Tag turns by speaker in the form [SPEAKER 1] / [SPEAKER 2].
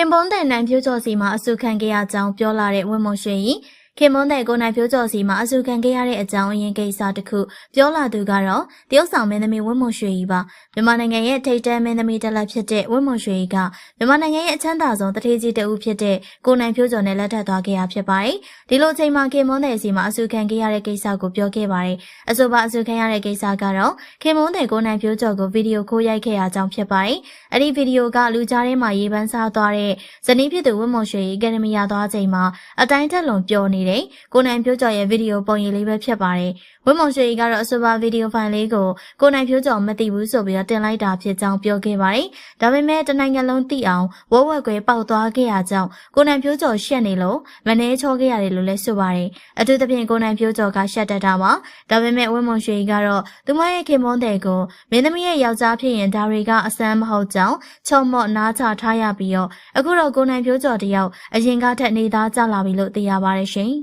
[SPEAKER 1] ခင်ပွန်းတဲ့နိုင်ဖြိုးကျော်စီမှာအဆုခံခဲ့ရကြောင်းပြောလာတဲ့ဝင်းမွန်ရွှေရီခင်ပွန်းတဲ့ကိုနိုင်ဖြိုးကျော်စီမှာအဆုခံခဲ့ရတဲ့အကြောင်းအရင်ကိစ္စတစ်ခုပြောလာသူကတော့တရုတ်ဆောင်မင်းသမီးဝင်းမွန်ရွှေရီပါမြန်မာနိုင်ငံရဲ့ထိပ်တန်းမင်းသမီးတစ်လက်ဖြစ်တဲ့ဝင်းမွန်ရွှေရီကမြန်မာနိုင်ငံရဲ့အချမ်းသာဆုံးတထေးကြီးတဦးဖြစ်တဲ့ကိုနိုင်ဖြိုးကျော်နဲ့လက်ထပ်သွားခဲ့ရဖြစ်ပါတယ်ဒီလိုချိန်မှာခင်ပွန်းတဲ့စီမှာအဆုခံခဲ့ရတဲ့ကိစ္စကိုပြောခဲ့ပါတယ်အဆိုပါအဆုခံရတဲ့ကိစ္စကတော့ခင်ပွန်းတဲ့ကိုနိုင်ဖြိုးကျော်ကိုဗီဒီယိုခိုးရိုက်ခဲ့ရကြောင်းဖြစ်ပါတယ်အဲ့ဒီဗီဒီယိုကလူကြားထဲမှာရေပန်းစားသွားတဲ့ဇနီးဖြစ်သူဝင်းမွန်ရွှေအကယ်ဒမီရသွားချိန်မှာအတိုင်းထက်လွန်ပျော်နေတဲ့ကိုနိုင်ဖြိုးကျော်ရဲ့ဗီဒီယိုပုံရိပ်လေးပဲဖြစ်ပါတယ်။ဝင်းမွန်ရွှေကတော့အဆိုပါဗီဒီယိုဖိုင်လေးကိုကိုနိုင်ဖြိုးကျော်မသိဘူးဆိုပြီးတော့တင်လိုက်တာဖြစ်ကြောင်းပြောခဲ့ပါတယ်။ဒါပေမဲ့တနိုင်ငံလုံးသိအောင်ဝက်ဝက်ကွဲပေါက်သွားခဲ့ရကြောင်းကိုနိုင်ဖြိုးကျော်ရှက်နေလို့မနှဲချောခဲ့ရတယ်လို့လည်းဆိုပါတယ်။အထူးသဖြင့်ကိုနိုင်ဖြိုးကျော်ကရှက်တတ်တာပါ။ဒါပေမဲ့ဝင်းမွန်ရွှေကတော့သူမရဲ့ခင်မွန်းတဲ့ကိုမင်းသမီးရဲ့ယောက်ျားဖြစ်ရင်ဒါတွေကအစမ်းမဟုတ်ကြောင်းချုံမော့နားချထားရပြီးတော့အခုတော့ကိုနိုင်ဖြိုးကျော်တယောက်အရင်ကထက်နေသားကြလာပြီလို့သိရပါတယ်ရှင်။